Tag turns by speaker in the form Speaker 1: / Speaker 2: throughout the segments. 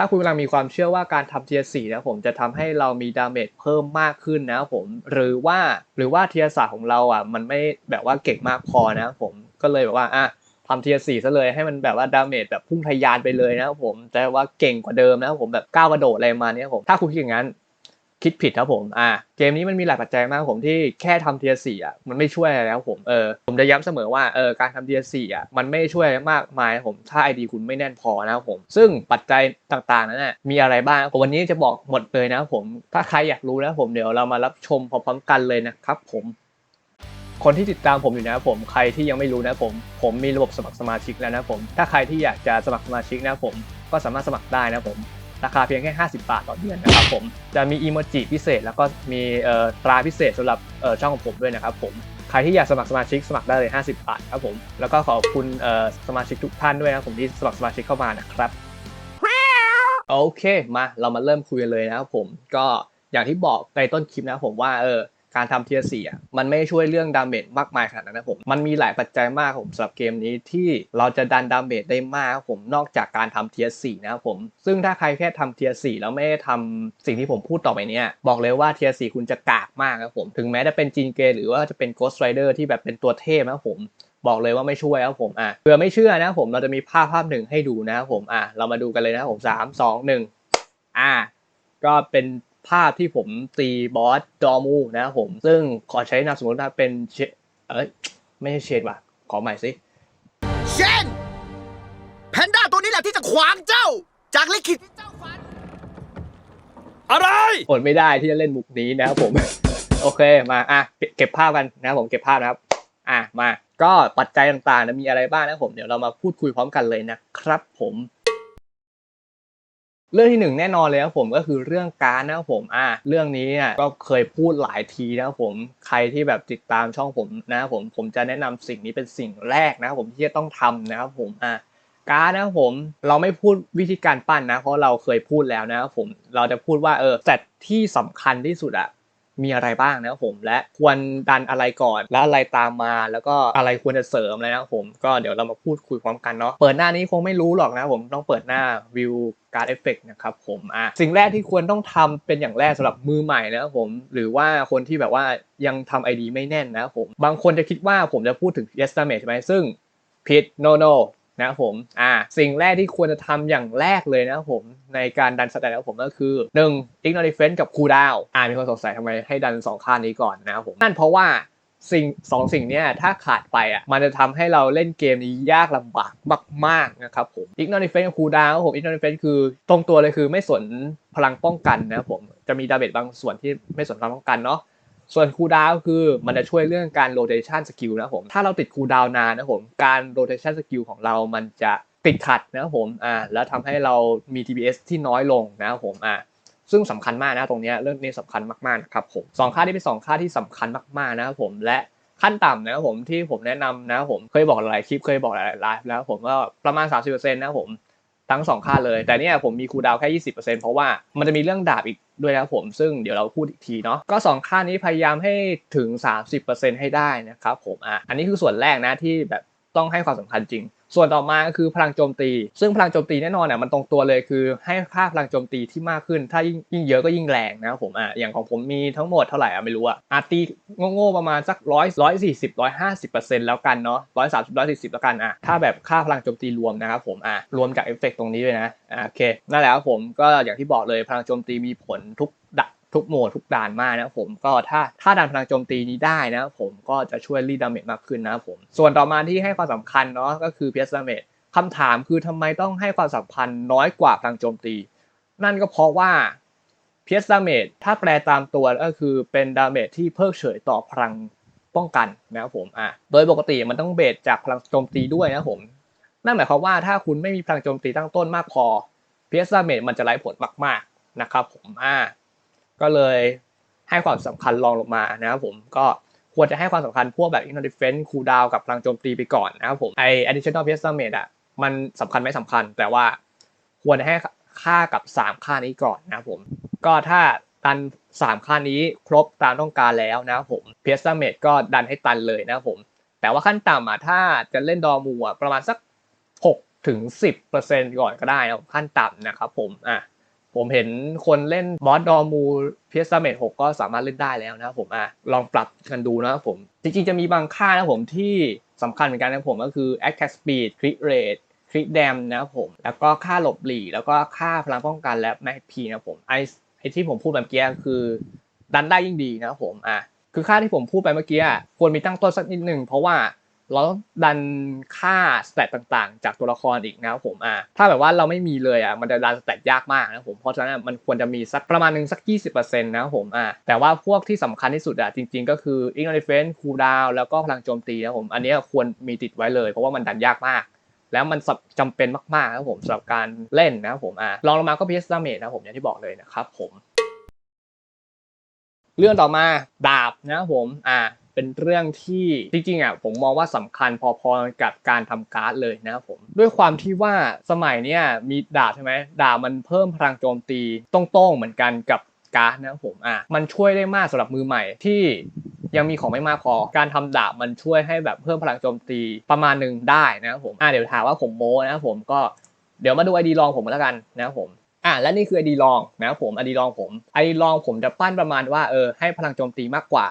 Speaker 1: ถ้าคุณกำลังมีความเชื่อว่าการทำเทียสี่นะผมจะทำให้เรามีดาเมจเพิ่มมากขึ้นนะผมหรือว่าหรือว่าเทียสาของเราอะมันไม่แบบว่าเก่งมากพอนะผมก็เลยแบบว่าอะทำเทียสี่ซะเลยให้มันแบบว่าดาเมจแบบพุ่งทะยานไปเลยนะผมแต่ว่าเก่งกว่าเดิมนะผมแบบก้าวกระโดดอะไรมาเนี้ยผมถ้าคุณคิดอย่างนั้น คิดผิดครับผมอ่าเกมนี้มันมีหลายปัจจัยมากครับผมที่แค่ทำเทียสี่อะมันไม่ช่วยอะไรแล้วผมเออผมจะย้ำเสมอว่าเออการทำเทียสี่อะมันไม่ช่วยมากมายครับผมถ้าไอดีคุณไม่แน่นพอนะครับผม ซึ่งปัจจัยต่างๆนั้นน่ะมีอะไรบ้างผมวันนี้จะบอกหมดเลยนะครับผมถ้าใครอยากรู้นะผมเดี๋ยวเรามารับชมพร้อมๆกันเลยนะครับผมคนที่ติดตามผมอยู่นะครับผมใครที่ยังไม่รู้นะครับผม ผมมีระบบสมัครสมาชิกแล้วนะครับผม ถ้าใครที่อยากจะสมัครสมาชิกนะครับผม ก็สามารถสมัครได้นะครับผม ราคาเพียงแค่ 50 บาทต่อเดือนนะครับผมจะมีอีโมจิพิเศษ แล้วก็มีตราพิเศษสำหรับช่องของผมด้วยนะครับผมใครที่อยากสมัครสมาชิกสมัครได้เลย 50 บาทครับผมแล้วก็ขอบคุณสมาชิกทุกท่านด้วยนะครับผมที่สมัครสมาชิกเข้ามานะครับโอเคมาเรามาเริ่มคุยกันเลยนะครับผมก็อย่างที่บอกในต้นคลิปนะครับผมว่าเออ การทำเทียร์สี่อะมันไม่ช่วยเรื่องดาเมจมากมายขนาดนั้นนะผม มันมีหลายปัจจัยมากผมสำหรับเกมนี้ที่เราจะดันดาเมจได้มากครับผมนอกจากการทำเทียร์สี่นะครับผม ซึ่งถ้าใครแค่ทำเทียร์สี่แล้วไม่ได้ทำสิ่งที่ผมพูดต่อไปเนี้ยบอกเลยว่าเทียร์สี่คุณจะกากมากครับผม ถึงแม้จะเป็นจีนเกหรือว่าจะเป็น Ghost Rider ที่แบบเป็นตัวเทพนะครับผมบอกเลยว่าไม่ช่วยครับผมอะเผื่อไม่เชื่อนะผมเราจะมีภาพภาพหนึ่งให้ดูนะครับผมอะเรามาดูกันเลยนะผมสามสองหนึ่งอะก็เป็น ภาพที่ผมตีบอสดอมูนะครับผม ซึ่งขอใช้นามสมมติว่าเป็นเชเอ้ยไม่ใช่เชดว่ะ ขอใหม่สิ
Speaker 2: เชนแพนด้าตัวนี้แหละที่จะขวางเจ้า จากลิขิตที่เจ้าฝัน
Speaker 3: อะไร
Speaker 1: อดไม่ได้ที่จะเล่นมุกนี้นะครับผม โอเคมาอะเก็บเก็บภาพกันนะครับผมเก็บภาพนะครับอะมาก็ปัจจัยต่างๆนะมีอะไรบ้างนะครับผมเดี๋ยวเรามาพูดคุยพร้อมกันเลยนะครับผม เรื่องที่หนึ่งแน่นอนเลยครับผมก็คือเรื่องการนะครับผมอะเรื่องนี้เนี่ยก็เคยพูดหลายทีนะครับผมใครที่แบบติดตามช่องผมนะครับผมผมจะแนะนำสิ่งนี้เป็นสิ่งแรกนะครับผมที่จะต้องทำนะครับผมอะการนะครับผมเราไม่พูดวิธีการปั้นนะเพราะเราเคยพูดแล้วนะครับผมเราจะพูดว่าเออแต่ที่สำคัญที่สุดอะ มีอะไรบ้างนะครับผมและควรดันอะไรก่อน แล้วอะไรตามมา แล้วก็อะไรควรจะเสริมอะไรนะครับผมก็เดี๋ยวเรามาพูดคุยพร้อมกันเนาะเปิดหน้านี้คงไม่รู้หรอกนะครับผมต้องเปิดหน้าวิวการเอฟเฟกนะครับผมอะสิ่งแรกที่ควรต้องทำเป็นอย่างแรกสำหรับมือใหม่นะครับผม หรือว่าคนที่แบบว่ายังทำไอดีไม่แน่นนะครับผม บางคนจะคิดว่าผมจะพูดถึง estimate ใช่ไหมซึ่งผิด no no นะครับผมอ่าสิ่งแรกที่ควรจะทำอย่างแรกเลยนะครับผมในการดันสแตนนะครับผมก็คือ 1. ignore defense กับ cool down อ่ามีคนสงสัยทำไมให้ดันสองค่านี้ก่อนนะครับผมนั่นเพราะว่าสิ่งสองสิ่งเนี้ยถ้าขาดไปอะมันจะทำให้เราเล่นเกมนี้ยากลำบากมากๆนะครับผม ignore defense กับ cool down ครับผม ignore defense คือตรงตัวเลยคือไม่สนพลังป้องกันนะครับผมจะมีดาเมจบางส่วนที่ไม่สนพลังป้องกันเนาะ ส่วนคูลดาวคือมันจะช่วยเรื่องการ rotation skill นะผมถ้าเราติดคูลดาวนานนะผมการ rotation skill ของเรามันจะติดขัดนะผมอ่าแล้วทำให้เรามี TPS ที่น้อยลงนะผมอ่าซึ่งสำคัญมากนะตรงเนี้ยเรื่องนี้สำคัญมากๆนะครับผมสองค่าที่เป็นสองค่าที่สำคัญมากๆนะครับผมและขั้นต่ำนะครับผมที่ผมแนะนำนะครับผมเคยบอกหลายคลิปเคยบอกหลายไลฟ์แล้วผมก็ประมาณ 30%นะครับผม ทั้งสองค่าเลย แต่เนี่ยผมมีคูดาวแค่ยี่สิบเปอร์เซ็นเพราะว่ามันจะมีเรื่องดาบอีกด้วยนะครับผมซึ่งเดี๋ยวเราพูดอีกทีเนาะก็สองค่านี้พยายามให้ถึง 30%ให้ได้นะครับผมอะอันนี้คือส่วนแรกนะที่แบบต้องให้ความสำคัญจริง ส่วนต่อมาก็คือพลังโจมตี ซึ่งพลังโจมตีแน่นอนเนี่ยมันตรงตัวเลยคือให้ค่าพลังโจมตีที่มากขึ้น ถ้ายิ่งยิ่งเยอะก็ยิ่งแรงนะครับผมอะอย่างของผมมีทั้งหมดเท่าไหร่อะไม่รู้อะอาตีโง่ๆประมาณสักร้อยร้อยสี่สิบร้อยห้าสิบเปอร์เซ็นต์แล้วกันเนาะร้อยสามสิบร้อยสี่สิบแล้วกันอะถ้าแบบค่าพลังโจมตีรวมนะครับผมอะรวมจากเอฟเฟกต์ตรงนี้ด้วยนะอะโอเคนั่นแหละครับผมก็อย่างที่บอกเลยพลังโจมตีมีผลทุกดัก ทุกโหมดทุกด่านมากนะผมก็ถ้าถ้าดันพลังโจมตีนี้ได้นะผมก็จะช่วยรีดดาเมจมากขึ้นนะผมส่วนต่อมาที่ให้ความสำคัญเนาะก็คือเพียสดาเมจคำถามคือทำไมต้องให้ความสำคัญน้อยกว่าพลังโจมตี นั่นก็เพราะว่าเพียสดาเมจถ้าแปลตามตัวก็คือเป็นดาเมจที่เพิกเฉยต่อพลังป้องกันนะครับผมอะโดยปกติมันต้องเบสจากพลังโจมตีด้วยนะผมนั่นหมายความว่าถ้าคุณไม่มีพลังโจมตีตั้งต้นมากพอเพียสดาเมจมันจะไร้ผลมากๆนะครับผมอ่า ก็เลยให้ความสำคัญรองลงมานะครับผมก็ควรจะให้ความสำคัญพวกแบบ inner defense cool down กับพลังโจมตีไปก่อนนะครับผมไอ additional p s damage อะมันสำคัญไม่สำคัญ แต่ว่าควรให้ค่ากับ 3 ค่านี้ก่อนนะครับผม ก็ถ้าดัน 3 ค่านี้ครบตามต้องการแล้วนะครับผม PS damage ก็ดันให้ตันเลยนะครับผม แต่ว่าขั้นต่ำอะถ้าจะเล่นดอมูอะประมาณสัก6ถึง10%ก่อนก็ได้นะขั้นต่ำนะครับผมอะ ผมเห็นคนเล่นบอสดอมูเพียสเมทหกก็สามารถเล่นได้แล้วนะผมอะลองปรับกันดูนะผม จริงๆจะมีบางค่านะผมที่สำคัญเหมือนกันนะผมก็คือ attack speed crit rate คริแดมนะผมแล้วก็ค่าหลบหลีกแล้วก็ค่าพลังป้องกันและแม็กพีนะผมไอไอที่ผมพูดแบบเมื่อกี้คือดันได้ยิ่งดีนะผมอะคือค่าที่ผมพูดไปเมื่อกี้ควรมีตั้งต้นสักนิดหนึ่งเพราะว่า เราต้องดันค่าสเตตต่างๆ จากตัวละครอีกนะครับผมอะถ้าแบบว่าเราไม่มีเลยอะมันจะดันสเตตยากมากนะครับผมเพราะฉะนั้นมันควรจะมีสักประมาณหนึ่งสัก 20%นะครับผมอะแต่ว่าพวกที่สำคัญที่สุดอะจริง ๆ ก็คือ Ignore Defense Cooldown แล้วก็พลังโจมตีนะครับผมอันนี้ควรมีติดไว้เลย เพราะว่ามันดันยากมาก แล้วมันจำเป็นมากๆนะครับผมสำหรับการเล่นนะครับผมอะลองลงมาก็พีเอสดาเมจนะครับผมอย่างที่บอกเลยนะครับผมเรื่องต่อมาดาบนะครับผม อะ เป็นเรื่องที่จริงๆอะผมมองว่าสำคัญพอๆกับการทำการ์ดเลยนะครับผมด้วยความที่ว่าสมัยเนี้ยมีดาบใช่ไหมดาบมันเพิ่มพลังโจมตีตรงๆเหมือนกันกับการ์ดนะครับผมอะมันช่วยได้มากสำหรับมือใหม่ที่ยังมีของไม่มากพอ การทำดาบมันช่วยให้แบบเพิ่มพลังโจมตีประมาณหนึ่งได้นะครับผมอะเดี๋ยวถามว่าผมโม้นะครับผมก็เดี๋ยวมาดูไอดีลองผมแล้วกันนะครับผมอะและนี่คือไอดีลองนะครับผมไอดีลองผมไอดีลองผมจะปั้นประมาณว่าเออให้พลังโจมตีมากกว่า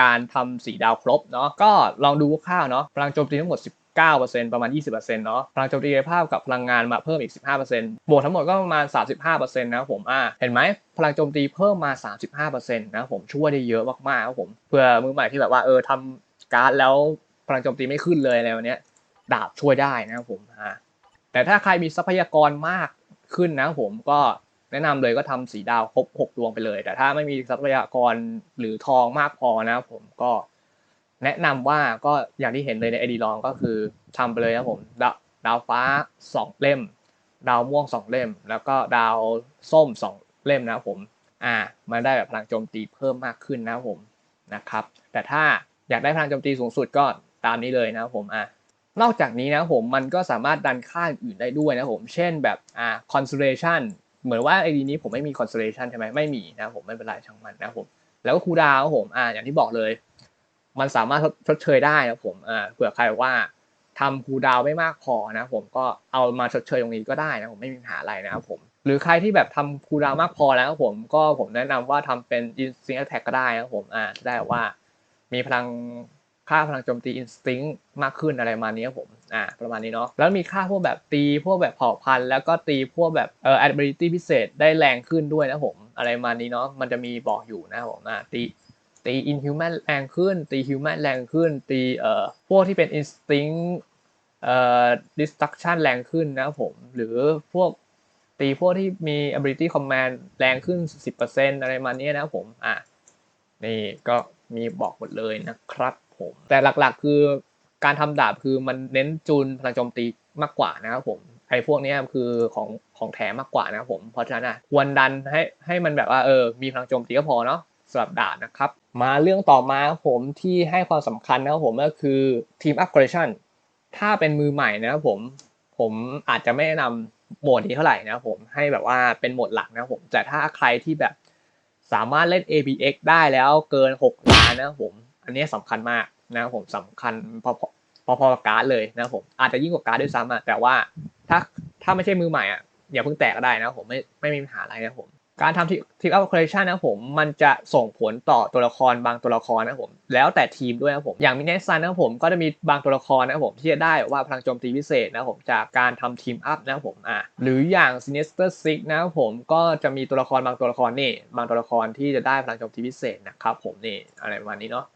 Speaker 1: การทำสีดาวครบเนาะก็ลองดูคร่าวๆเนาะพลังโจมตีทั้งหมด19%ประมาณ 20%เนาะพลังโจมตีกายภาพกับพลังงานมาเพิ่มอีก 15%บวกทั้งหมดก็ประมาณ 35%นะครับผมอะเห็นไหมพลังโจมตีเพิ่มมา 35%นะครับผมช่วยได้เยอะมากๆครับผมเพื่อมือใหม่ที่แบบว่าเออทำการ์ดแล้วพลังโจมตีไม่ขึ้นเลยอะไรแบบเนี้ยดาบช่วยได้นะครับผมอะแต่ถ้าใครมีทรัพยากรมากขึ้นนะผมก็ แนะนำเลยก็ทำสีดาวครบ6ดวงไปเลย แต่ถ้าไม่มีทรัพยากรหรือทองมากพอนะผมก็แนะนำว่าก็อย่างที่เห็นเลยในไอดีลองก็คือทำไปเลยนะครับผมดาวดาวฟ้า2เล่ม ดาวม่วง2เล่ม แล้วก็ดาวส้ม2เล่มนะผมอ่ามันได้แบบพลังโจมตีเพิ่มมากขึ้นนะผมนะครับ แต่ถ้าอยากได้พลังโจมตีสูงสุดก็ตามนี้เลยนะผมอะนอกจากนี้นะผมมันก็สามารถดันค่าอื่นได้ด้วยนะผม เช่นแบบอ่า constellation เหมือนว่าไอดีนี้ผมไม่มี constellation ใช่ไหมไม่มีนะผมไม่เป็นไรช่างมันนะผมแล้วก็คูดาวผมอ่าอย่างที่บอกเลย มันสามารถชดเชยได้นะผมอ่าเผื่อใครว่าทำคูดาวไม่มากพอนะผมก็เอามาชดเชยตรงนี้ก็ได้นะผมไม่มีปัญหาอะไรนะครับผมหรือใครที่แบบทำคูดาวมากพอแล้วผมก็ผมแนะนำว่าทำเป็น instinct attack ก็ได้นะผมอ่าจะได้ว่ามีพลัง ค่าพลังโจมตี instinct มากขึ้นอะไรประมาณนี้ครับผมอ่าประมาณนี้เนาะแล้วมีค่าพวกแบบตีพวกแบบเผ่าพันธุ์แล้วก็ตีพวกแบบเอ่อ ability พิเศษได้แรงขึ้นด้วยนะผมอะไรมานี้เนาะมันจะมีบอกอยู่นะผมอ่าตีตี inhuman แรงขึ้น ตี human แรงขึ้น ตีเอ่อพวกที่เป็น instinct เอ่อ destruction แรงขึ้นนะผมหรือพวกตีพวกที่มี ability command แรงขึ้น 10%อะไรประมาณนี้นะผมอ่านี่ก็มีบอกหมดเลยนะครับ ผม แต่หลักๆ คือการทำดาบคือมันเน้นจูนพลังโจมตีมากกว่านะครับผมไอ้พวกนี้คือของของแถมมากกว่านะครับผมเพราะฉะนั้นควรดันให้ให้มันแบบว่าเออมีพลังโจมตีก็พอเนาะสำหรับดาบนะครับ มาเรื่องต่อมาผมที่ให้ความสำคัญนะครับผมก็คือทีมอัพเกรชั่นถ้าเป็นมือใหม่นะครับผมผมอาจจะไม่แนะนำโหมดนี้เท่าไหร่นะครับผมให้แบบว่าเป็นโหมดหลักนะครับผมแต่ถ้าใครที่แบบสามารถเล่น ABX ได้แล้วเกิน 6 ล้านนะครับผม อันนี้สำคัญมากนะครับผมสำคัญพอพอพอกับการ์ดเลยนะครับผมอาจจะยิ่งกว่าการ์ดด้วยซ้ำอะแต่ว่าถ้าถ้าไม่ใช่มือใหม่อะอย่าเพิ่งแตกก็ได้นะครับผมไม่ไม่มีปัญหาอะไรนะครับผมการทำทีมอัพเกรชั่นนะครับผมมันจะส่งผลต่อตัวละครบางตัวละครนะครับผมแล้วแต่ทีมด้วยนะครับผมอย่างมินเนซันนะครับผมก็จะมีบางตัวละครนะครับผมที่จะได้ว่าพลังโจมตีพิเศษนะครับผมจากการทำทีมอัพนะครับผมอะหรืออย่าง Sinister Six นะครับผมก็จะมีตัวละครบางตัวละครนี่บางตัวละครที่จะได้พลังโจมตีพิเศษนะครับผมนี่อะไรประมาณนี้เนาะ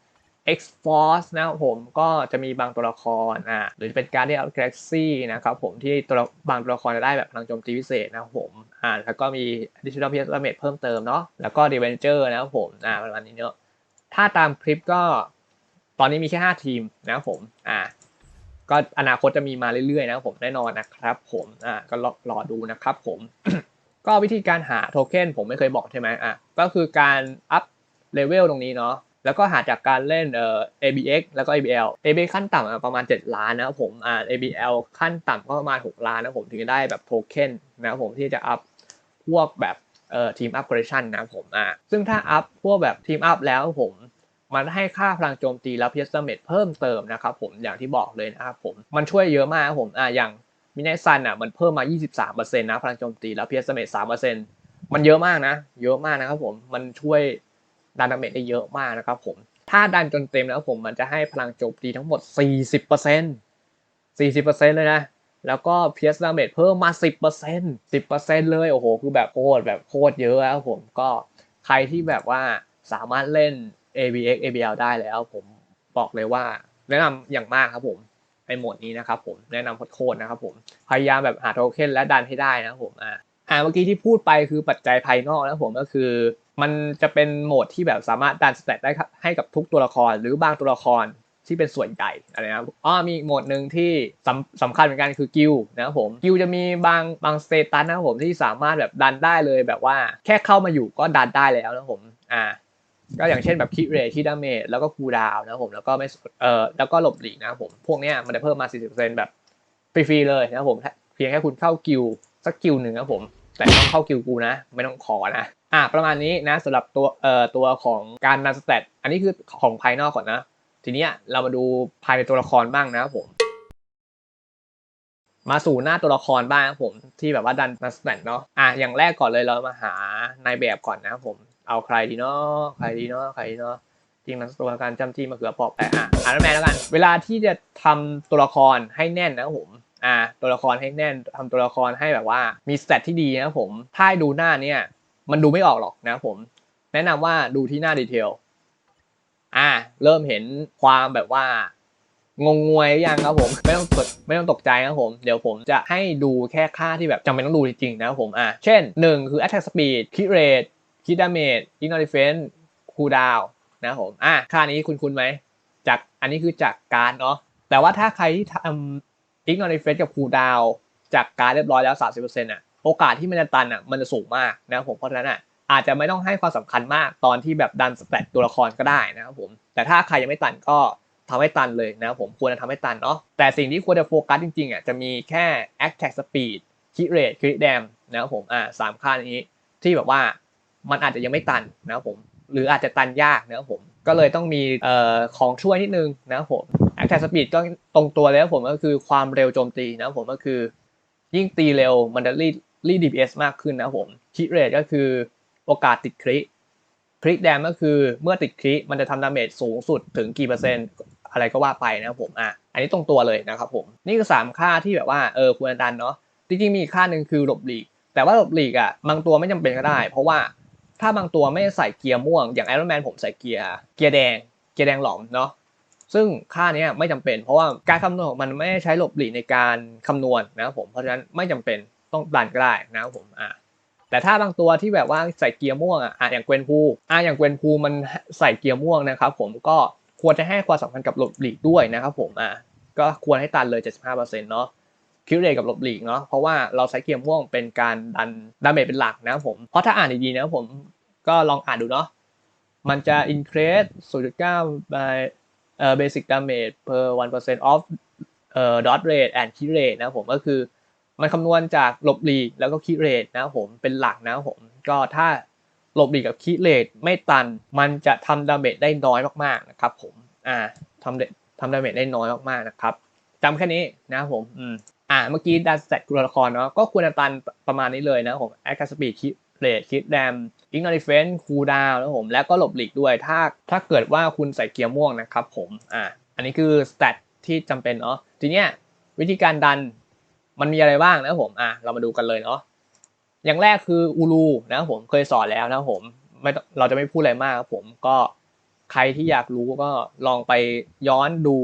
Speaker 1: X Force นะครับผมก็จะมีบางตัวละครอ่าหรือจะเป็นการที่เอา Galaxy นะครับผมที่ตัวบางตัวละครจะได้แบบพลังโจมตีพิเศษนะครับผมอ่าแล้วก็มี Additional Piece Damage เพิ่มเติมเนาะแล้วก็ d e v e n g e r นะครับผมอ่าประมาณนี้เนาะถ้าตามคลิปก็ตอนนี้มีแค่ 5 ทีมนะครับผมอ่าก็อนาคตจะมีมาเรื่อยๆนะครับผมแน่นอนนะครับผมอ่าก็รอรอดูนะครับผม ก็วิธีการหาโทเค็นผมไม่เคยบอกใช่ไหมอะก็คือการอัพเลเวลตรงนี้เนาะ แล้วก็หาจากการเล่นเอ่อ ABX แล้วก็ ABL ABX ขั้นต่ำประมาณ 7 ล้านนะครับผมอ่า ABL ขั้นต่ำก็ประมาณ 6 ล้านนะครับผมถึงจะได้แบบโทเค็นนะครับผมที่จะอัพพวกแบบเอ่อทีมอัพเกรชั่นนะครับผมอ่าซึ่งถ้าอัพพวกแบบทีมอัพแล้วผมมันให้ค่าพลังโจมตีและเพียสเมตเพิ่มเติมนะครับผมอย่างที่บอกเลยนะครับผมมันช่วยเยอะมากครับผมอ่าอย่างมินไนซันอะมันเพิ่มมา 23%นะพลังโจมตีแล้วเพียสเตอร์เมต3%มันเยอะมากนะ เยอะมากนะครับผมมันช่วย ดันดาเมจได้เยอะมากนะครับผม ถ้าดันจนเต็มแล้วผมมันจะให้พลังโจมตีทั้งหมด 40% 40%เลยนะ แล้วก็เพียสดาเมจเพิ่มมา 10% 10%เลยโอ้โห คือแบบโคตรแบบโคตรเยอะแล้วผมก็ใครที่แบบว่าสามารถเล่น ABX ABL ได้แล้วผมบอกเลยว่า แนะนำอย่างมากครับผมไอโหมดนี้นะครับผมแนะนำโคตรนะครับผมพยายามแบบหาโทเค็นและดันให้ได้นะครับผมอ่าอ่าเมื่อกี้ที่พูดไปคือปัจจัยภายนอกนะผมก็คือ มันจะเป็นโหมดที่แบบสามารถดันสเตตได้ครับให้กับทุกตัวละครหรือบางตัวละครที่เป็นส่วนใหญ่อะไรนะอ๋อมีอีกโหมดหนึ่งที่สำสำคัญเหมือนกันคือกิลนะครับผมกิลจะมีบางบางสเตตัสนะครับผมที่สามารถแบบดันได้เลยแบบว่าแค่เข้ามาอยู่ก็ดันได้แล้วนะครับผมอ่าก็อย่างเช่นแบบคิเรทที่ดาเมจแล้วก็คูดาวนะครับผมแล้วก็ไม่เอ่อแล้วก็หลบหลีกนะครับผมพวกเนี้ยมันจะเพิ่มมา 40%แบบฟรีๆเลยนะครับผมเพียงแค่คุณเข้ากิลสักกิลหนึ่งนะครับผม แต่ต้องเข้ากิลกูนะ ไม่ต้องขอนะ อะประมาณนี้นะสำหรับตัวเอ่อตัวของการนันสเตตอันนี้คือของภายนอกก่อนนะ ทีนี้เรามาดูภายในตัวละครบ้างนะครับผม มาสู่หน้าตัวละครบ้างครับผมที่แบบว่าดันนันสเตตเนาะอะอย่างแรกก่อนเลยเรามาหานายแบบก่อนนะครับผมเอาใครดีเนาะใครดีเนาะใครดีเนาะจริงมันตัวการจำจี้มะเขือเปอกแต่อะอานแมนแล้วกัน เวลาที่จะทำตัวละครให้แน่นนะครับผมอ่าตัวละครให้แน่นทำตัวละครให้แบบว่ามีสเตตที่ดีนะครับผมถ้าดูหน้าเนี่ย มันดูไม่ออกหรอกนะครับผม แนะนำว่าดูที่หน้าดีเทลอ่า เริ่มเห็นความแบบว่างงงวยยังครับผมไม่ต้องตกไม่ต้องตกใจนะครับผม เดี๋ยวผมจะให้ดูแค่ค่าที่แบบจำเป็นต้องดูจริงๆนะครับผมอ่าเช่น 1 คือ attack speed hit rate คิดดาเมจอิกนอริเฟนคูดาวนะครับผมอะค่านี้คุณคุณไหมจากอันนี้คือจากการเนาะแต่ว่าถ้าใครที่ทำอิกนอริเฟนกับคูดาวจากการเรียบร้อยแล้ว 30%อะ โอกาสที่มันจะตันอะมันจะสูงมากนะครับผมเพราะฉะนั้นอะอาจจะไม่ต้องให้ความสำคัญมากตอนที่แบบดันสเตตตัวละครก็ได้นะครับผมแต่ถ้าใครยังไม่ตันก็ทำให้ตันเลยนะครับผมควรจะทำให้ตันเนาะแต่สิ่งที่ควรจะโฟกัสจริงๆอะจะมีแค่ attack speed hit rate crit dam นะครับผมอ่าสามค่านี้ที่แบบว่ามันอาจจะยังไม่ตันนะครับผมหรืออาจจะตันยากนะครับผมก็เลยต้องมีเอ่อของช่วยนิดนึงนะครับผม Attack Speed ก็ตรงตัวเลยครับผมก็คือความเร็วโจมตีนะครับผมก็คือยิ่งตีเร็วมันจะรีด รีดี DPS มากขึ้นนะผมคิเรทก็คือโอกาสติดคริคริแดมก็คือเมื่อติดคริมันจะทำดาเมจสูงสุดถึงกี่เปอร์เซ็นต์อะไรก็ว่าไปนะครับผมอะอันนี้ตรงตัวเลยนะครับผมนี่คือ 3 ค่าที่แบบว่าเออควรดันเนาะจริงๆมีค่าหนึ่งคือหลบหลีก แต่ว่าหลบหลีกอะบางตัวไม่จำเป็นก็ได้ เพราะว่าถ้าบางตัวไม่ใส่เกียร์ม่วงอย่างไอรอนแมนผมใส่เกียร์เกียร์แดง เกียร์แดงหลอมเนาะซึ่งค่านี้ไม่จำเป็น เพราะว่าการคำนวณของมันไม่ใช้หลบหลีกในการคำนวณนะครับผมเพราะฉะนั้นไม่จำเป็น ต้องดันก็ได้นะครับผมอะแต่ถ้าบางตัวที่แบบว่าใส่เกียร์ม่วงอะอย่างเกวนพูอะอย่างเกวนพูมันใส่เกียร์ม่วงนะครับผมก็ควรจะให้ความสำคัญกับหลบหลีกด้วยนะครับผมอะก็ควรให้ตันเลย 75%เนาะคิวเรทกับหลบหลีกเนาะเพราะว่าเราใช้เกียร์ม่วงเป็นการดันดาเมจเป็นหลักนะครับผมเพราะถ้าอ่านดีๆนะครับผมก็ลองอ่านดูเนาะมันจะ increase 0.9 by เอ่อ basic damage per 1% of เอ่อ dot rate and key rate นะครับผมก็คือ มันคำนวณจากหลบหลีกแล้วก็คีเรทนะผมเป็นหลักนะผมก็ถ้าหลบหลีกกับคีเรทไม่ตัน มันจะทำดาเมจได้น้อยมากๆนะครับผมอ่าทำทำดาเมจได้น้อยมากๆนะครับจำแค่นี้นะผมอืมอ่าเมื่อกี้ดันสเตตตัวละครเนาะก็ควรจะตันประมาณนี้เลยนะผมแอคสปีดคิเรทคิดแรมอิงนอริเฟนคูดาวนะผมแล้วก็หลบหลีกด้วยถ้าถ้าเกิดว่าคุณใส่เกียร์ม่วงนะครับผมอ่าอันนี้คือสเตตที่จำเป็นเนาะทีเนี้ยวิธีการดัน มันมีอะไรบ้างนะผมอะเรามาดูกันเลยเนาะอย่างแรกคืออูรูนะครับผมเคยสอนแล้วนะครับผมไม่เราจะไม่พูดอะไรมากครับผมก็ใครที่อยากรู้ก็ลองไปย้อนดู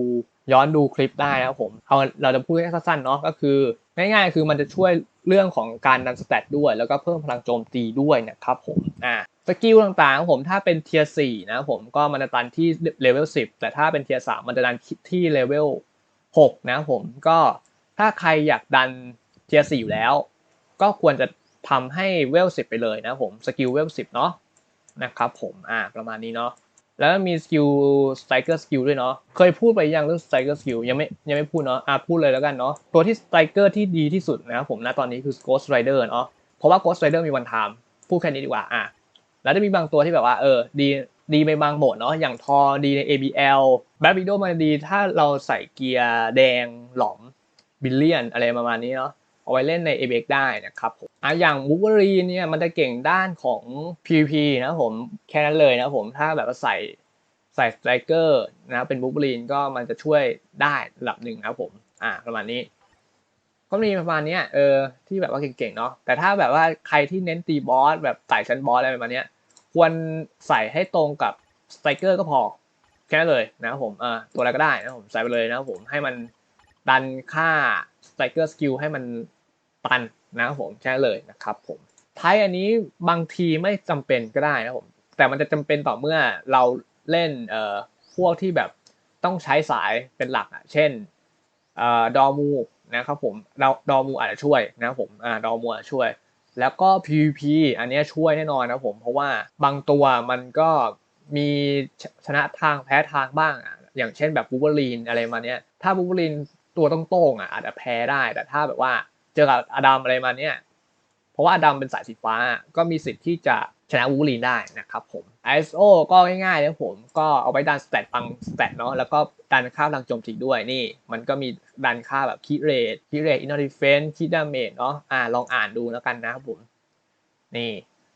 Speaker 1: ย้อนดูคลิปได้นะครับผมเอาเราจะพูดแค่สั้นๆเนาะก็คือง่ายๆคือมันจะช่วยเรื่องของการดันสเตตด้วย แล้วก็เพิ่มพลังโจมตีด้วยนะครับผมอ่าสกิลต่างๆผมถ้าเป็นเทียร์สี่นะผมก็มันจะดันที่เลเวลสิบแต่ถ้าเป็นเทียร์สามมันจะดันที่เลเวลหกนะผมก็ ถ้าใครอยากดันเทียร์สี่อยู่แล้ว ก็ควรจะทำให้เวลสิบไปเลยนะผมสกิลเวลสิบเนาะนะครับผมอ่าประมาณนี้เนาะแล้วมีสกิลสไตรเกอร์สกิลด้วยเนาะเคยพูดไปยังเรื่องสไตรเกอร์สกิลยังไม่ยังไม่พูดเนาะอะพูดเลยแล้วกันเนาะตัวที่สไตรเกอร์ที่ดีที่สุดนะครับผมนะตอนนี้คือ Ghost Rider เนาะเพราะว่า Ghost Rider มีวันไทม์พูดแค่นี้ดีกว่าอะแล้วจะมีบางตัวที่แบบว่าเออดีดีไปบางโหมดเนาะอย่างทอดีใน ABL แบล็ w วิด o มันดีถ้าเราใส่เกียร์แดงหลอม บิลเลียนอะไรประมาณนี้เนาะเอาไว้เล่นใน a b x ได้นะครับผมอะอย่างวูเวอรีเนี่ยมันจะเก่งด้านของ PVP นะผมแค่นั้นเลยนะผมถ้าแบบว่าใส่ใส่สไตรเกอร์นะเป็นวูเวอรีนก็มันจะช่วยได้ระดับหนึ่งนะครับผมอะประมาณนี้ก็มีประมาณนี้เออที่แบบว่าเก่งๆเนาะแต่ถ้าแบบว่าใครที่เน้นตีบอสแบบใส่ชั้นบอสอะไรประมาณนี้ควรใส่ให้ตรงกับสไตรเกอร์ก็พอแค่นั้นเลยนะครับผมเออตัวอะไรก็ได้นะผมใส่ไปเลยนะครับผมให้มัน ดันค่าสไตรเกอร์สกิลให้มันตันนะครับผมแค่เลยนะครับผมท้ายอันนี้บางทีไม่จำเป็นก็ได้นะครับผมแต่มันจะจำเป็นต่อเมื่อเราเล่นเอ่อพวกที่แบบต้องใช้สายเป็นหลักอะเช่นเอ่อดอมูนะครับผมเราดอมูอาจจะช่วยนะครับผมอ่าดอมูอาจจะช่วย แล้วก็ PVP อันนี้ช่วยแน่นอนนะครับผมเพราะว่าบางตัวมันก็มีชชนะทางแพ้ทางบ้างอะอย่างเช่นแบบบูเบอรีนอะไรมาเนี้ยถ้าบูเบอรีน ตัวต้องโต้งอะอาจจะแพ้ได้ แต่ถ้าแบบว่าเจอกับอดัมอะไรมาเนี้ยเพราะว่าอดัมเป็นสายสีฟ้าก็มีสิทธิ์ที่จะชนะบูเบอรีนได้นะครับผม ISO ก็ง่ายๆนะผมก็เอาไปดันสเตตฟังสเตตเนาะแล้วก็ดันค่าพลังโจมตีด้วยนี่ มันก็มีดันค่าแบบคิเรทคิเรทอินโนดิเฟนคิดาเมจเนาะอ่าลองอ่านดูแล้วกันนะครับผม นี่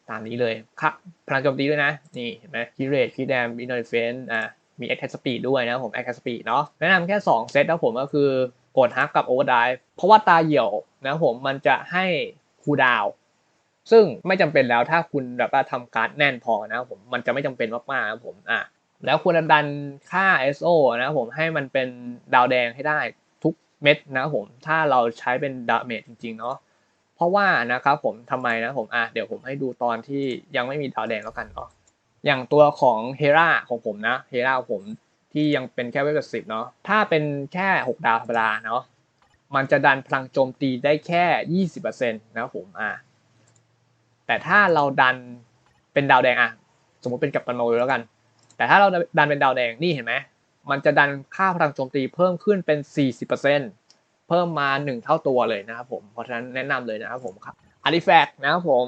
Speaker 1: ตามนี้เลยค่าพลังโจมตีด้วยนะ นี่เห็นไหมคิเรทคิดามอินโนดิเฟนอ่า มี a t อ a c k speed ด้วยนะผม attack speed เนาะแนะนำแค่ 2 เซตนะผมก็คือกดฮักกับ overdrive เพราะว่าตาเหี่ยวนะผมมันจะให้คูดาวซึ่งไม่จำเป็นแล้วถ้าคุณแบบว่าทำการ์ดแน่นพอนะผมมันจะไม่จำเป็นมากๆนะผมอะแล้วควรดันค่า SO นะผมให้มันเป็นดาวแดงให้ได้ทุกเม็ดนะผมถ้าเราใช้เป็นดาเมจจริงๆเนาะเพราะว่านะครับผมทำไมนะผมอะเดี๋ยวผมให้ดูตอนที่ยังไม่มีดาวแดงแล้วกันเนาะ อย่างตัวของเฮราของผมนะเฮราของผมที่ยังเป็นแค่เวฟสิบเนาะถ้าเป็นแค่ 6 ดาวธรรมดาเนาะมันจะดันพลังโจมตีได้แค่ 20%นะครับผมอะแต่ถ้าเราดันเป็นดาวแดงอะสมมติเป็นกัปตันโนแล้วกัน แต่ถ้าเราดันเป็นดาวแดงนี่เห็นไหมมันจะดันค่าพลังโจมตีเพิ่มขึ้นเป็น 40%เพิ่มมา 1 เท่าตัวเลยนะครับผมเพราะฉะนั้นแนะนำเลยนะครับผมครับอาริแฟกต์นะครับผม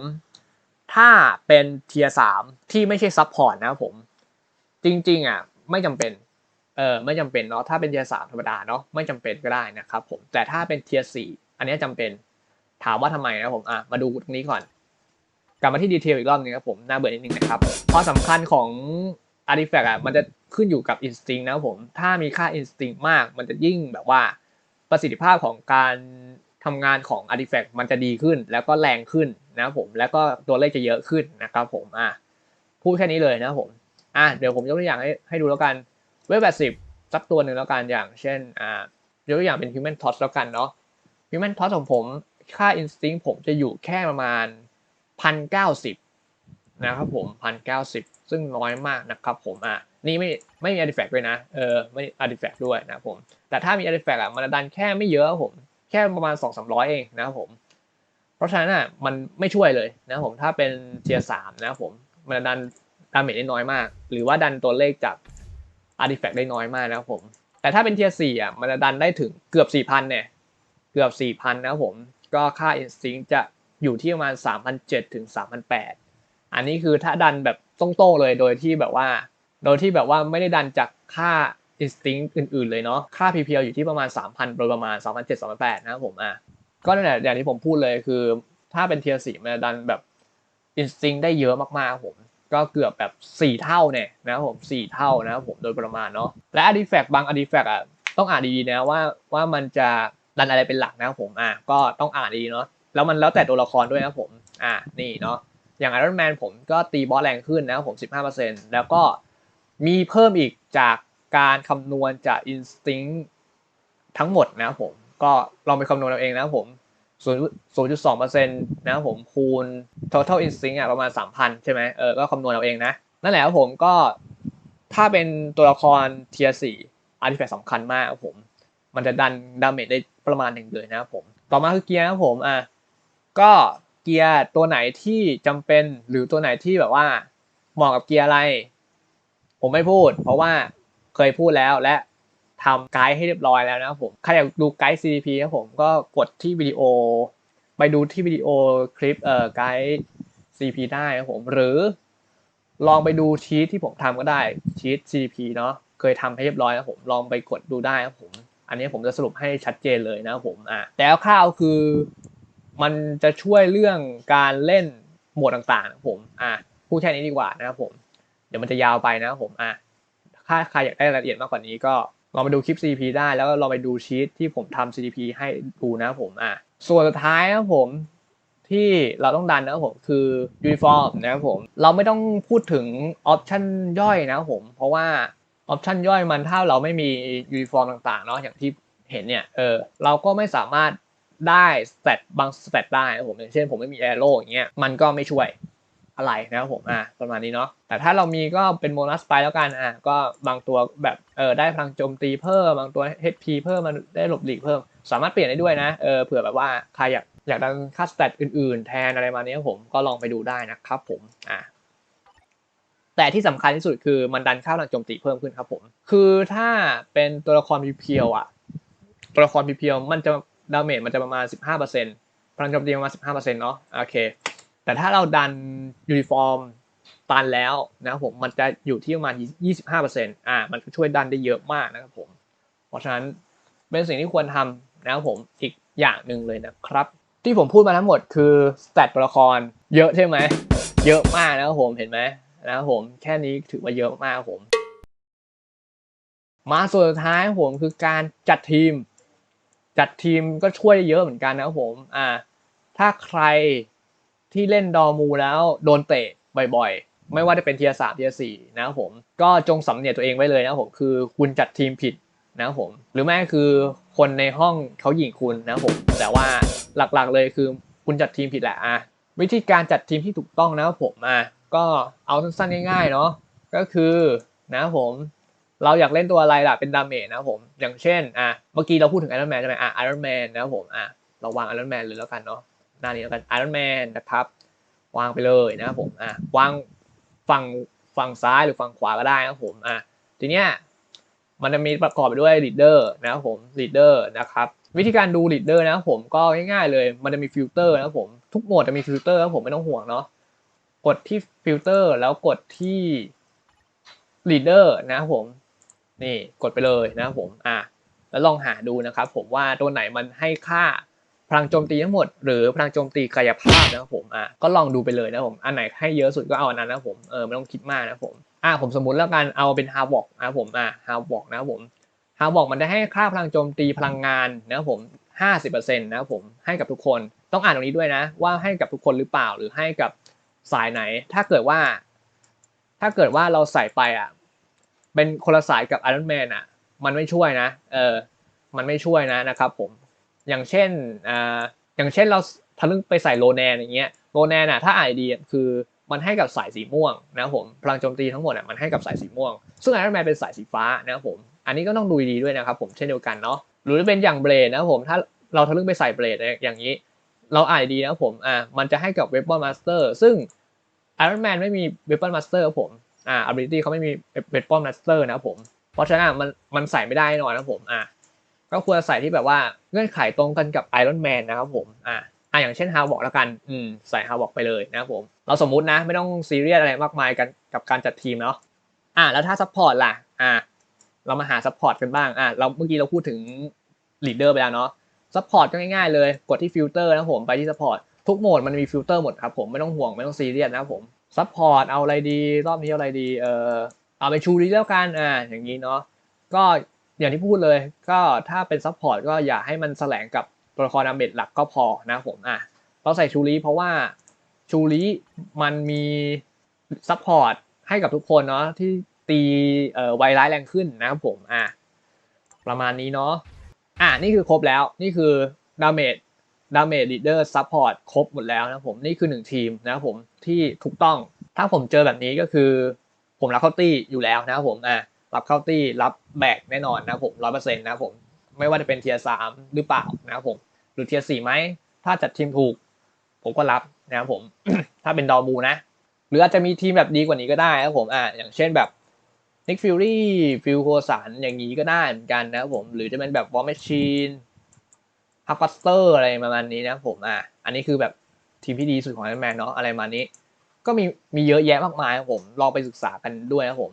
Speaker 1: ถ้าเป็นเทียสามที่ไม่ใช่ซับพอร์ตนะครับผม จริงๆอะไม่จำเป็นเออไม่จำเป็นเนาะถ้าเป็นเทียสามธรรมดาเนาะไม่จำเป็นก็ได้นะครับผมแต่ถ้าเป็นเทียสี่อันนี้จำเป็นถามว่าทำไมนะผมอะมาดูตรงนี้ก่อน กลับมาที่ดีเทลอีกรอบนึงครับผมน่าเบื่อนิดนึงนะครับความสำคัญของ artifact อะมันจะขึ้นอยู่กับ instinct นะครับผมถ้ามีค่า instinct มาก มันจะยิ่งแบบว่าประสิทธิภาพของการทำงานของ artifact มันจะดีขึ้นแล้วก็แรงขึ้น นะครับผมแล้วก็ตัวเลขจะเยอะขึ้นนะครับผมอะพูดแค่นี้เลยนะครับผมอะเดี๋ยวผมยกตัวอย่างให้ให้ดูแล้วกันเว็บ80สักตัวหนึ่งแล้วกันอย่างเช่นอ่ายกตัวอย่างเป็น human touch แล้วกันเนาะ human touch ของผมค่า instinct ผมจะอยู่แค่ประมาณพันเก้าสิบนะครับผมพันเก้าสิบซึ่งน้อยมากนะครับผมอะนี่ไม่ไม่มี artifact ด้วยนะ เออ ไม่ artifact ด้วยนะครับผม แต่ถ้ามี artifact อะมันดันแค่ไม่เยอะครับผม แค่ประมาณสองสามร้อยเองนะครับผม เพราะฉะนั้นอะมันไม่ช่วยเลยนะผมถ้าเป็นเทียสามนะผมมันดันดาเมจได้น้อยมาก หรือว่าดันตัวเลขจาก artifact ได้น้อยมากนะครับผม แต่ถ้าเป็นเทียสี่อะมันจะดันได้ถึงเกือบสี่พันเนี่ยเกือบสี่พันนะครับผมก็ค่า instinct จะอยู่ที่ประมาณ3,007ถึง3,008อันนี้คือถ้าดันแบบตรงๆเลยโดยที่แบบว่า โดยที่แบบว่าไม่ได้ดันจากค่า instinct อื่นๆเลยเนาะค่า PPL อยู่ที่ประมาณ3,000โดยประมาณ3,007 3,008นะครับผมอะ ก็นั่นแหละอย่างที่ผมพูดเลยคือ ถ้าเป็นเทียร์สี่มันดันแบบ instinct ได้เยอะมากๆผมก็เกือบแบบ 4 เท่าเนี่ยนะผม4เท่านะผมโดยประมาณเนาะและ artifact บาง artifact อะต้องอ่านดีๆนะว่าว่ามันจะดันอะไรเป็นหลักนะผมอะก็ต้องอ่านดีเนาะแล้วมันแล้วแต่ตัวละครด้วยนะผมอ่านี่เนาะอย่าง Iron Man ผมก็ตีบอสแรงขึ้นนะครับผม 15%แล้วก็มีเพิ่มอีกจากการคำนวณจาก Instinct ทั้งหมดนะผม ก็ลองไปคำนวณเอาเองนะครับผม0.2%นะครับผมคูณ total instinct อะประมาณ 3,000 ใช่ไหมเออก็คำนวณเอาเองนะ นั่นแหละครับผมก็ถ้าเป็นตัวละครเทียร์4 artifact สำคัญมากครับผม มันจะดันดาเมจได้ประมาณหนึ่งเลยนะครับผม ต่อมาคือเกียร์นะครับผมอะก็เกียร์ตัวไหนที่จำเป็นหรือตัวไหนที่แบบว่าเหมาะกับเกียร์อะไร ผมไม่พูด เพราะว่าเคยพูดแล้วและ ทำไกด์ให้เรียบร้อยแล้วนะครับผมใครอยากดูไกด์ CDP ครับผมก็กดที่วิดีโอ ไปดูที่วิดีโอคลิปเอ่อไกด์ CDP ได้ครับผมหรือลองไปดูชีทที่ผมทำก็ได้ชีท CDP เนาะเคยทำให้เรียบร้อยครับผมลองไปกดดูได้ครับผม อันนี้ผมจะสรุปให้ชัดเจนเลยนะครับผมอะแต่คร่าวคือมันจะช่วยเรื่องการเล่นโหมดต่างๆนะผมอะพูดแค่นี้ดีกว่านะครับผม เดี๋ยวมันจะยาวไปนะครับผมอะถ้าใครอยากได้รายละเอียดมากกว่านี้ก็ ลองไปดูคลิป CDP ได้แล้วก็ลองไปดูชีตที่ผมทำ CDP ให้ดูนะผมอะส่วนสุดท้ายนะครับผมที่เราต้องดันนะครับผมคือยูนิฟอร์มนะครับผมเราไม่ต้องพูดถึงออปชันย่อยนะครับผมเพราะว่าออปชันย่อยมันถ้าเราไม่มียูนิฟอร์มต่างๆเนาะอย่างที่เห็นเนี่ยเออเราก็ไม่สามารถได้สเตตบางสเตตได้นะผมอย่างเช่นผมไม่มีแอโร่อย่างเงี้ยมันก็ไม่ช่วย อะไรนะครับผมอะประมาณนี้เนาะแต่ถ้าเรามีก็เป็นโบนัสไปแล้วกันอะก็บางตัวแบบเออได้พลังโจมตีเพิ่มบางตัว HP เพิ่มมันได้หลบหลีกเพิ่ม สามารถเปลี่ยนได้ด้วยนะเออเผื่อแบบว่าใครอยากอยากดันค่าสเตตอื่นๆ แทนอะไรมาเนี้ยผมก็ลองไปดูได้นะครับผมอะแต่ที่สำคัญที่สุดคือมันดันค่าพลังโจมตีเพิ่มขึ้นครับผม คือถ้าเป็นตัวละครเพียวอะตัวละครเพียวมันจะดาเมจมันจะประมาณ 15%พลังโจมตีประมาณ 15%เนาะโอเค แต่ถ้าเราดันยูนิฟอร์มตันแล้วนะครับผมมันจะอยู่ที่ประมาณ 25%อ่ามันช่วยดันได้เยอะมากนะครับผม เพราะฉะนั้นเป็นสิ่งที่ควรทำนะครับผมอีกอย่างหนึ่งเลยนะครับ ที่ผมพูดมาทั้งหมดคือสแตทตัวละครเยอะใช่ไหมเยอะมากนะครับผมเห็นไหมนะครับผมแค่นี้ถือว่าเยอะมากครับผมมาส่วนสุดท้ายผมคือการจัดทีม จัดทีมก็ช่วยได้เยอะเหมือนกันนะครับผมอ่าถ้าใคร ที่เล่นดอมูแล้วโดนเตะบ่อยๆ ไม่ว่าจะเป็นเทียสามเทียสี่นะครับผมก็จงสำเนียกตัวเองไว้เลยนะครับผมคือคุณจัดทีมผิดนะครับผม หรือไม่คือคนในห้องเขาหยิงคุณนะครับผม แต่ว่าหลักๆเลยคือคุณจัดทีมผิดแหละอะวิธีการจัดทีมที่ถูกต้องนะครับผมอะก็เอาสั้นๆง่ายๆเนาะก็คือนะครับผมเราอยากเล่นตัวอะไรล่ะเป็นดาเมจนะครับผมอย่างเช่นอะเมื่อกี้เราพูดถึงไอรอนแมนใช่ไหมอะไอรอนแมนนะครับผมอะเราวางไอรอนแมนเลยแล้วกันเนาะ หน้านี้แล้วกันไอรอนแมนนะครับ วางไปเลยนะครับผมอะวางฝั่งฝั่งซ้ายหรือฝั่งขวาก็ได้นะครับผมอะทีเนี้ยมันจะมีประกอบไปด้วย leader นะครับผม leader นะครับวิธีการดู leader นะครับผมก็ง่ายๆเลยมันจะมีฟิลเตอร์นะครับผมทุกโหมดจะมีฟิลเตอร์นะครับผมไม่ต้องห่วงเนาะกดที่ฟิลเตอร์แล้วกดที่ leader นะครับผมนี่กดไปเลยนะครับผมอะแล้วลองหาดูนะครับผมว่าตัวไหนมันให้ค่า ลังโจมตีทั้งหมดหรือพลังโจมตีกายภาพนะครับผมอะก็ลองดูไปเลยนะผมอันไหนให้เยอะสุดก็เอาอันนั้นนะผมเออไม่ต้องคิดมากนะผมอ่าผมสมมุติแล้วกันเอาเป็นฮาวอกนะผมอ่าฮาวอกนะครับผมฮาวอกมันจะให้ค่าพลังโจมตีพลังงานนะครับผมห้าสิบเปอร์เซ็นต์นะครับผมให้กับทุกคนต้องอ่านตรงนี้ด้วยนะ ว่าให้กับทุกคนหรือเปล่าหรือให้กับสายไหน ถ้าเกิดว่า ถ้าเกิดว่าเราใส่ไปอะเป็นคนละสายกับไอรอนแมนอะ มันไม่ช่วยนะ เออ มันไม่ช่วยนะนะครับผม อย่างเช่นอ่าอย่างเช่นเราทะลึ่งไปใส่โลแนนอย่างเงี้ยโลแนนอะถ้าอ่านดีๆคือมันให้กับสายสีม่วงนะผมพลังโจมตีทั้งหมดอะมันให้กับสายสีม่วง ซึ่งไอรอนแมนเป็นสายสีฟ้านะผมอันนี้ก็ต้องดูดีด้วยนะครับผมเช่นเดียวกันเนาะหรือเป็นอย่างเบลดนะผมถ้าเราทะลึ่งไปใส่เบลดอย่างนี้ เราอ่านดีนะผมอ่ามันจะให้กับเว p อนมาสเตอร์ซึ่งไอรอนแมนไม่มีเว p อนมาสเตอร์ผมอ่า ability เขาไม่มีเว p อนมาสเตอร์นะผมเพราะฉะนั้นมันมันใส่ไม่ได้แน่นอนนะผมอ่า ก็ควรใส่ที่แบบว่าเงื่อนไขตรงกันกับไอรอนแมนนะครับผมอ่าอะอย่างเช่นฮาวบอกแล้วกันอืมใส่ฮาวบอกไปเลยนะครับผม เราสมมุตินะไม่ต้องซีเรียสอะไรมากมายกันกับการจัดทีมเนาะอะแล้วถ้าซัพพอร์ตล่ะอะเรามาหาซัพพอร์ตกันบ้างอะเราเมื่อกี้เราพูดถึงลีดเดอร์ไปแล้วเนาะซัพพอร์ตก็ง่ายๆเลยกดที่ฟิลเตอร์นะผมไปที่ซัพพอร์ตทุกโหมดมันมีฟิลเตอร์หมดครับผมไม่ต้องห่วงไม่ต้องซีเรียสนะครับผมซัพพอร์ตเอาอะไรดีรอบนี้เอาอะไรดีเออเอาไปชูดีแล้วกันอ่าอย่างนี้เนาะก็ อย่างที่พูดเลยก็ถ้าเป็นซัพพอร์ตก็อย่าให้มันแสลงกับตัวละครดาเมจหลักก็พอนะผมอะเราใส่ชูริเพราะว่าชูริมันมีซัพพอร์ตให้กับทุกคนเนาะที่ตีเอ่อไวร้ายแรงขึ้นนะครับผมอะประมาณนี้เนาะอะนี่คือครบแล้วนี่คือดาเมจดาเมจลีดเดอร์ซัพพอร์ตครบหมดแล้วนะผมนี่คือหนึ่งทีมนะครับผมที่ถูกต้องถ้าผมเจอแบบนี้ก็คือ ผมรับเข้าตี้อยู่แล้วนะครับผมอะ รับเข้าตี้รับแบกแน่นอนนะผมร้อยเปอร์เซ็นต์นะผมไม่ว่าจะเป็นเทียร์สามหรือเปล่านะผมหรือเทียร์สี่ไหมถ้าจัดทีมถูก ผมก็รับนะครับผม ถ้าเป็นดอมูนะ หรืออาจจะมีทีมแบบดีกว่านี้ก็ได้นะผมอ่าอย่างเช่นแบบนิกฟิลลี่ฟิลโคสันอย่างนี้ก็ได้เหมือนกันนะครับผมหรือจะเป็นแบบวอลแมชชีนฮับปัสเตอร์อะไรประมาณนี้นะผมอ่าอันนี้คือแบบทีมที่ดีสุดของแมนเนาะอะไรประมาณนี้ ก็มีมีเยอะแยะมากมายครับผมลองไปศึกษากันด้วยนะผม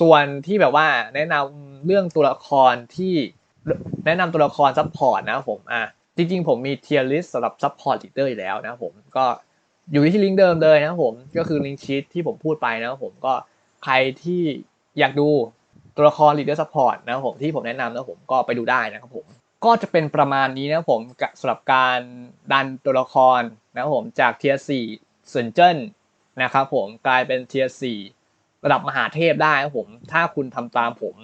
Speaker 1: ส่วนที่แบบว่าแนะนำเรื่องตัวละครที่แนะนำตัวละครซัพพอร์ตนะผมอะจริงๆ ผมมีเทียร์ลิสสำหรับซัพพอร์ตลีดเดอร์อยู่แล้วนะผมก็อยู่ที่ลิงก์เดิมเลยนะผมก็คือลิงก์ชีตที่ผมพูดไปนะผมก็ใครที่อยากดูตัวละครลีดเดอร์ซัพพอร์ตนะผมที่ผมแนะนำนะผมก็ไปดูได้นะครับผมก็จะเป็นประมาณนี้นะผมสำหรับการดันตัวละครนะผมจากเทียร์สี่เซนเจนนะครับผมกลายเป็นเทียร์สี่ ระดับมหาเทพได้ครับผม ถ้าคุณทำตามผม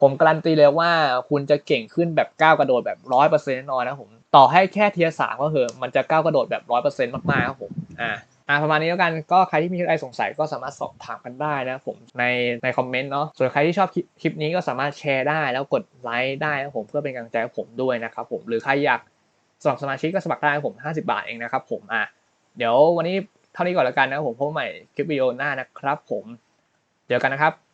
Speaker 1: ผมการันตีเลยว่าคุณจะเก่งขึ้นแบบก้าวกระโดดแบบร้อยเปอร์เซ็นต์แน่นอนนะครับผมต่อให้แค่เทียสามก็เถอะมันจะก้าวกระโดดแบบร้อยเปอร์เซ็นต์มากๆครับผมอ่าอ่าประมาณนี้แล้วกันก็ใครที่มีอะไรสงสัยก็สามารถสอบถามกันได้นะครับผมในในคอมเมนต์เนาะส่วนใครที่ชอบคลิปนี้ก็สามารถแชร์ได้แล้วกดไลค์ได้นะครับผมเพื่อเป็นกำลังใจให้ผมด้วยนะครับผมหรือใครอยากสมัครสมาชิกก็สมัครได้ผม 50 บาทเองนะครับผมอะเดี๋ยววันนี้เท่านี้ก่อนแล้วกันนะครับผมพบใหม่คลิปวิดีโอหน้านะครับผม เจอกันนะครับ